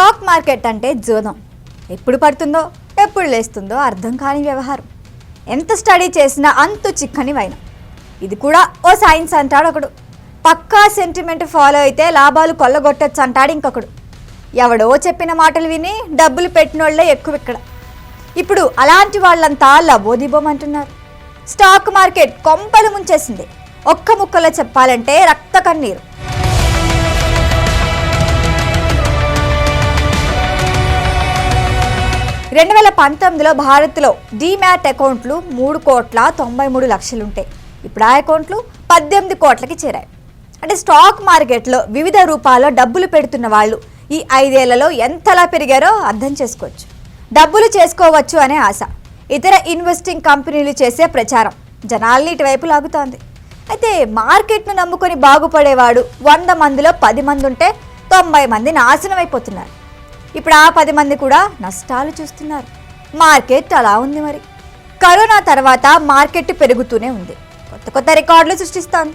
Stock market అంటే జోదం. ఎప్పుడు పడుతుందో ఎప్పుడు లేస్తుందో అర్థం కాని వ్యవహారం. ఎంత స్టడీ చేసినా అంతు చిక్కని వైన. ఇది కూడా ఓ సైన్స్ అంటాడు ఒకడు. పక్కా సెంటిమెంట్ ఫాలో అయితే లాభాలు కొల్లగొట్టచ్చు అంటాడు ఇంకొకడు. ఎవడో చెప్పిన మాటలు విని డబ్బులు పెట్టినోళ్ళే ఎక్కువ ఇక్కడ. ఇప్పుడు అలాంటి వాళ్ళంతా లబోదిబోమంటున్నారు స్టాక్ మార్కెట్ కొంపలు ముంచేసింది. ఒక్క ముక్కలో చెప్పాలంటే రక్త కన్నీరు. రెండు వేల పంతొమ్మిదిలో భారత్లో డీమ్యాట్ అకౌంట్లు మూడు కోట్ల తొంభై మూడు లక్షలుంటాయి. ఇప్పుడు ఆ అకౌంట్లు పద్దెనిమిది కోట్లకి చేరాయి. అంటే స్టాక్ మార్కెట్లో వివిధ రూపాల్లో డబ్బులు పెడుతున్న వాళ్ళు ఈ ఐదేళ్ళలో ఎంతలా పెరిగారో అర్థం చేసుకోవచ్చు. డబ్బులు చేసుకోవచ్చు అనే ఆశ. ఇతర ఇన్వెస్టింగ్ కంపెనీలు చేసే ప్రచారం జనాల్ని ఇటువైపు లాగుతోంది. అయితే మార్కెట్ను నమ్ముకొని బాగుపడేవాడు వంద మందిలో పది మంది ఉంటే తొంభై మంది నాశనం అయిపోతున్నారు ఇప్పుడు ఆ పది మంది కూడా నష్టాలు చూస్తున్నారు. మార్కెట్ అలా ఉంది మరి. కరోనా తర్వాత మార్కెట్ పెరుగుతూనే ఉంది. కొత్త కొత్త రికార్డులు సృష్టిస్తోంది.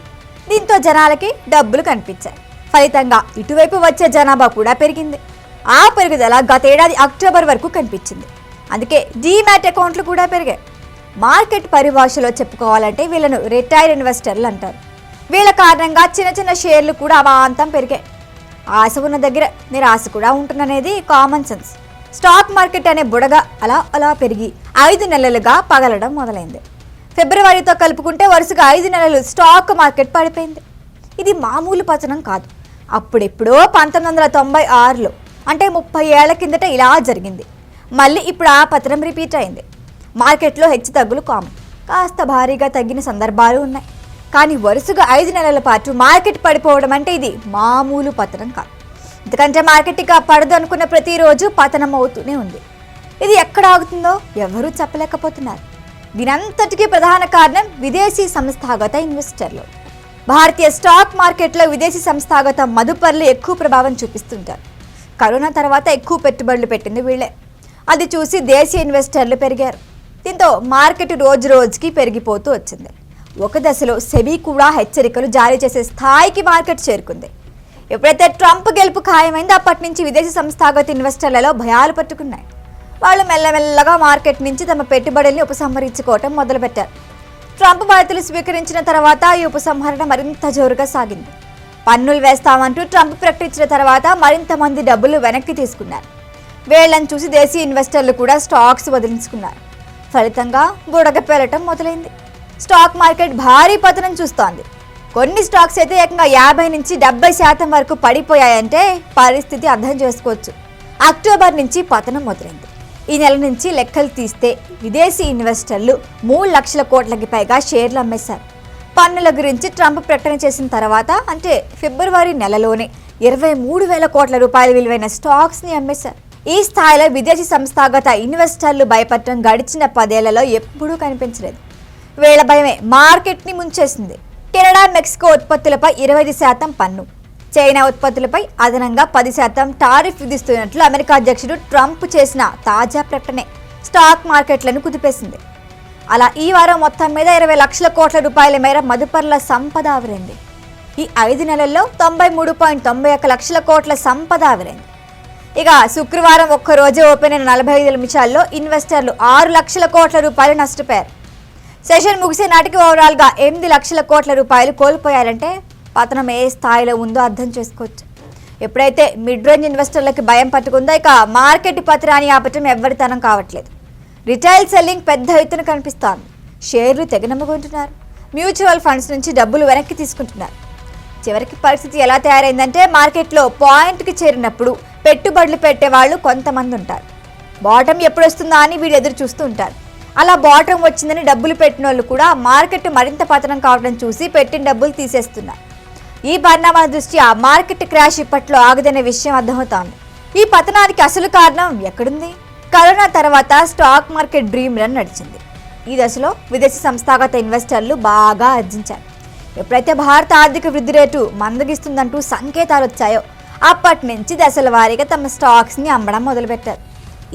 దీంతో జనాలకి డబ్బులు కనిపించాయి. ఫలితంగా ఇటువైపు వచ్చే జనాభా కూడా పెరిగింది. ఆ పెరుగుదల గతేడాది అక్టోబర్ వరకు కనిపించింది. అందుకే డీమ్యాట్ అకౌంట్లు కూడా పెరిగాయి. మార్కెట్ పరిభాషలో చెప్పుకోవాలంటే వీళ్ళను రిటైర్ ఇన్వెస్టర్లు అంటారు. వీళ్ళ కారణంగా చిన్న చిన్న షేర్లు కూడా అవాంతం పెరిగాయి. ఆశ ఉన్న దగ్గర నిరాశ కూడా ఉంటుందనేది కామన్ సెన్స్ స్టాక్ మార్కెట్ అనే బుడగ అలా అలా పెరిగి ఐదు నెలలుగా పగలడం మొదలైంది. ఫిబ్రవరితో కలుపుకుంటే వరుసగా ఐదు నెలలు స్టాక్ మార్కెట్ పడిపోయింది. ఇది మామూలు పతనం కాదు. అప్పుడెప్పుడో పంతొమ్మిది వందల తొంభై ఆరులో అంటే ముప్పై ఏళ్ళ కిందట ఇలా జరిగింది. మళ్ళీ ఇప్పుడు ఆ పతనం రిపీట్ అయింది. మార్కెట్లో హెచ్చు తగ్గులు కామన్ కాస్త భారీగా తగ్గిన సందర్భాలు ఉన్నాయి. కానీ వరుసగా ఐదు నెలల పాటు మార్కెట్ పడిపోవడం అంటే ఇది మామూలు పతనం కాదు. ఎందుకంటే మార్కెట్ ఇక పడదు అనుకున్న ప్రతిరోజు పతనం అవుతూనే ఉంది. ఇది ఎక్కడ ఆగుతుందో ఎవరూ చెప్పలేకపోతున్నారు. దీనంతటికీ ప్రధాన కారణం విదేశీ సంస్థాగత ఇన్వెస్టర్లు. భారతీయ స్టాక్ మార్కెట్లో విదేశీ సంస్థాగత మదుపర్లు ఎక్కువ ప్రభావం చూపిస్తుంటారు. కరోనా తర్వాత ఎక్కువ పెట్టుబడులు పెట్టింది వీళ్ళే. అది చూసి దేశీయ ఇన్వెస్టర్లు పెరిగారు. దీంతో మార్కెట్ రోజు రోజుకి పెరిగిపోతూ వచ్చింది. ఒక దశలో సెబీ కూడా హెచ్చరికలు జారీ చేసే స్థాయికి మార్కెట్ చేరుకుంది. ఎప్పుడైతే ట్రంప్ గెలుపు ఖాయమైందో అప్పటి నుంచి విదేశీ సంస్థాగత ఇన్వెస్టర్లలో భయాలు పట్టుకున్నాయి. వాళ్ళు మెల్లమెల్లగా మార్కెట్ నుంచి తమ పెట్టుబడుల్ని ఉపసంహరించుకోవటం మొదలుపెట్టారు. ట్రంప్ బాధ్యతలు స్వీకరించిన తర్వాత ఈ ఉపసంహరణ మరింత జోరుగా సాగింది. పన్నులు వేస్తామంటూ ట్రంప్ ప్రకటించిన తర్వాత మరింత మంది డబ్బులు వెనక్కి తీసుకున్నారు. వేళ్ళను చూసి దేశీయ ఇన్వెస్టర్లు కూడా స్టాక్స్ వదిలించుకున్నారు. ఫలితంగా బుడగపేలటం మొదలైంది. స్టాక్ మార్కెట్ భారీ పతనం చూస్తోంది. కొన్ని స్టాక్స్ అయితే ఏకంగా యాభై నుంచి డెబ్బై శాతం వరకు పడిపోయాయంటే పరిస్థితి అర్థం చేసుకోవచ్చు. అక్టోబర్ నుంచి పతనం మొదలైంది. ఈ నెల నుంచి లెక్కలు తీస్తే విదేశీ ఇన్వెస్టర్లు మూడు లక్షల కోట్లకి పైగా షేర్లు అమ్మేశారు. పన్నుల గురించి ట్రంప్ ప్రకటన చేసిన తర్వాత అంటే ఫిబ్రవరి నెలలోనే ఇరవై మూడు వేల కోట్ల రూపాయల విలువైన స్టాక్స్ని అమ్మేశారు. ఈ స్థాయిలో విదేశీ సంస్థాగత ఇన్వెస్టర్లు భయపడటం గడిచిన పదేళ్ళలో ఎప్పుడూ కనిపించలేదు. వేల భయమే. మార్కెట్ని ముంచేసింది. కెనడా మెక్సికో ఉత్పత్తులపై ఇరవై శాతం పన్ను. చైనా ఉత్పత్తులపై అదనంగా పది శాతం టారిఫ్ విధిస్తున్నట్లు అమెరికా అధ్యక్షుడు ట్రంప్ చేసిన తాజా ప్రకటనే స్టాక్ మార్కెట్లను కుదిపేసింది. అలా ఈ వారం మొత్తం మీద ఇరవై లక్షల కోట్ల రూపాయల మేర మదుపర్ల సంపద ఆవిరైంది. ఈ ఐదు నెలల్లో తొంభై మూడు పాయింట్ తొంభై ఒక్క లక్షల కోట్ల సంపద ఆవిరైంది. ఇక శుక్రవారం ఒక్క రోజే ఓపెన్ అయిన నలభై ఐదు నిమిషాల్లో ఇన్వెస్టర్లు ఆరు లక్షల కోట్ల రూపాయలు నష్టపోయారు. సెషన్ ముగిసే నాటికి ఓవరాల్గా ఎనిమిది లక్షల కోట్ల రూపాయలు కోల్పోయారంటే పతనం ఏ స్థాయిలో ఉందో అర్థం చేసుకోవచ్చు. ఎప్పుడైతే మిడ్ రేంజ్ ఇన్వెస్టర్లకి భయం పట్టుకుందో ఇక మార్కెట్ పత్రాన్ని ఆపటం ఎవరితనం కావట్లేదు. రిటైల్ సెల్లింగ్ పెద్ద ఎత్తున కనిపిస్తోంది. షేర్లు తెగనమ్ముకుంటున్నారు. మ్యూచువల్ ఫండ్స్ నుంచి డబ్బులు వెనక్కి తీసుకుంటున్నారు. చివరికి పరిస్థితి ఎలా తయారైందంటే మార్కెట్లో పాయింట్కి చేరినప్పుడు పెట్టుబడులు పెట్టే వాళ్ళు కొంతమంది ఉంటారు బాటం ఎప్పుడు వస్తుందా అని వీళ్ళు ఎదురు చూస్తూ ఉంటారు. అలా బాటం వచ్చిందని డబ్బులు పెట్టిన వాళ్ళు కూడా మార్కెట్ మరింత పతనం కావడం చూసి పెట్టిన డబ్బులు తీసేస్తున్నారు. ఈ పరిణామాల దృష్ట్యా మార్కెట్ క్రాష్ ఇప్పట్లో ఆగదనే విషయం అర్థమవుతోంది. ఈ పతనానికి అసలు కారణం ఎక్కడుంది? కరోనా తర్వాత స్టాక్ మార్కెట్ డ్రీమ్ రన్ నడిచింది. ఈ దశలో విదేశీ సంస్థాగత ఇన్వెస్టర్లు బాగా ఆర్జించారు. ఎప్పుడైతే భారత ఆర్థిక వృద్ధి రేటు మందగిస్తుందంటూ సంకేతాలు వచ్చాయో అప్పటి నుంచి దశల వారీగా తమ స్టాక్స్ని అమ్మడం మొదలుపెట్టారు.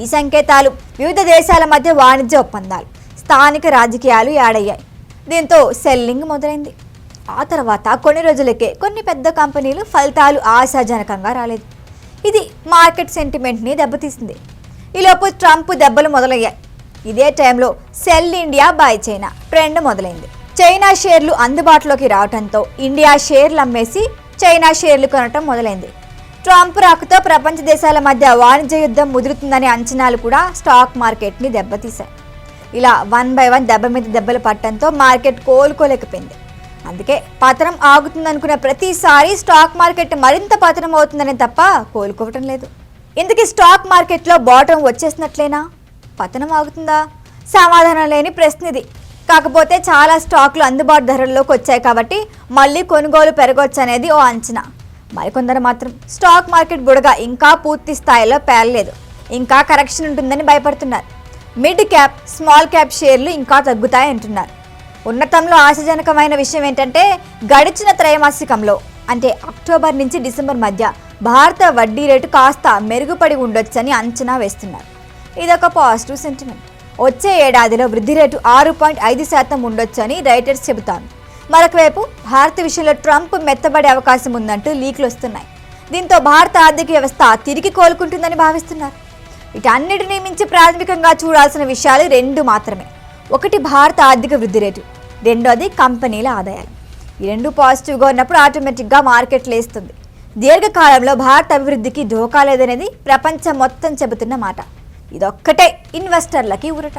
ఈ సంకేతాలు వివిధ దేశాల మధ్య వాణిజ్య ఒప్పందాలు స్థానిక రాజకీయాలు యాడయ్యాయి. దీంతో సెల్లింగ్ మొదలైంది. ఆ తర్వాత కొన్ని రోజులకే కొన్ని పెద్ద కంపెనీలు ఫలితాలు ఆశాజనకంగా రాలేదు. ఇది మార్కెట్ సెంటిమెంట్ని దెబ్బతీసింది. ఈలోపు ట్రంప్ దెబ్బలు మొదలయ్యాయి. ఇదే టైంలో sell India buy China trend మొదలైంది. చైనా షేర్లు అందుబాటులోకి రావడంతో ఇండియా షేర్లు అమ్మేసి చైనా షేర్లు కొనటం మొదలైంది. ట్రంప్ రాకతో ప్రపంచ దేశాల మధ్య వాణిజ్య యుద్ధం ముదురుతుందనే అంచనాలు కూడా స్టాక్ మార్కెట్ని దెబ్బతీశాయి. ఇలా వన్ బై వన్ దెబ్బ మీద దెబ్బలు పట్టడంతో మార్కెట్ కోలుకోలేకపోయింది. అందుకే పతనం ఆగుతుందనుకున్న ప్రతిసారి స్టాక్ మార్కెట్ మరింత పతనం అవుతుందనే తప్ప కోలుకోవటం లేదు. ఇందుకే స్టాక్ మార్కెట్లో బాటం వచ్చేసినట్లేనా? పతనం ఆగుతుందా? సమాధానం లేని ప్రశ్న ఇది కాకపోతే చాలా స్టాక్లు అందుబాటు ధరల్లోకి వచ్చాయి కాబట్టి మళ్ళీ కొనుగోలు పెరగవచ్చు అనేది ఓ అంచనా. మరికొందరు మాత్రం స్టాక్ మార్కెట్ బుడగ ఇంకా పూర్తి స్థాయిలో పేలలేదు. ఇంకా కరెక్షన్ ఉంటుందని భయపడుతున్నారు. మిడ్ క్యాప్ స్మాల్ క్యాప్ షేర్లు ఇంకా తగ్గుతాయి అంటున్నారు ఉన్నతంలో ఆశాజనకమైన విషయం ఏంటంటే గడిచిన త్రైమాసికంలో అంటే అక్టోబర్ నుంచి డిసెంబర్ మధ్య భారత వడ్డీ రేటు కాస్త మెరుగుపడి ఉండొచ్చని అంచనా వేస్తున్నారు. ఇదొక పాజిటివ్ సెంటిమెంట్ వచ్చే ఏడాదిలో వృద్ధి రేటు ఆరు పాయింట్ ఐదు శాతం ఉండొచ్చని రైటర్స్ చెబుతాను మరొకవైపు భారత విషయంలో ట్రంప్ మెత్తబడే అవకాశం ఉందంటూ లీక్లు వస్తున్నాయి. దీంతో భారత ఆర్థిక వ్యవస్థ తిరిగి కోలుకుంటుందని భావిస్తున్నారు. వీటన్నిటినీ మించి ప్రాథమికంగా చూడాల్సిన విషయాలు రెండు మాత్రమే. ఒకటి భారత ఆర్థిక వృద్ధి రేటు రెండోది కంపెనీల ఆదాయాలు. ఈ రెండు పాజిటివ్గా ఉన్నప్పుడు ఆటోమేటిక్గా మార్కెట్ లేస్తుంది. దీర్ఘకాలంలో భారత అభివృద్ధికి ఢోకా లేదనేది ప్రపంచం మొత్తం చెబుతున్న మాట. ఇదొక్కటే ఇన్వెస్టర్లకి ఊరట.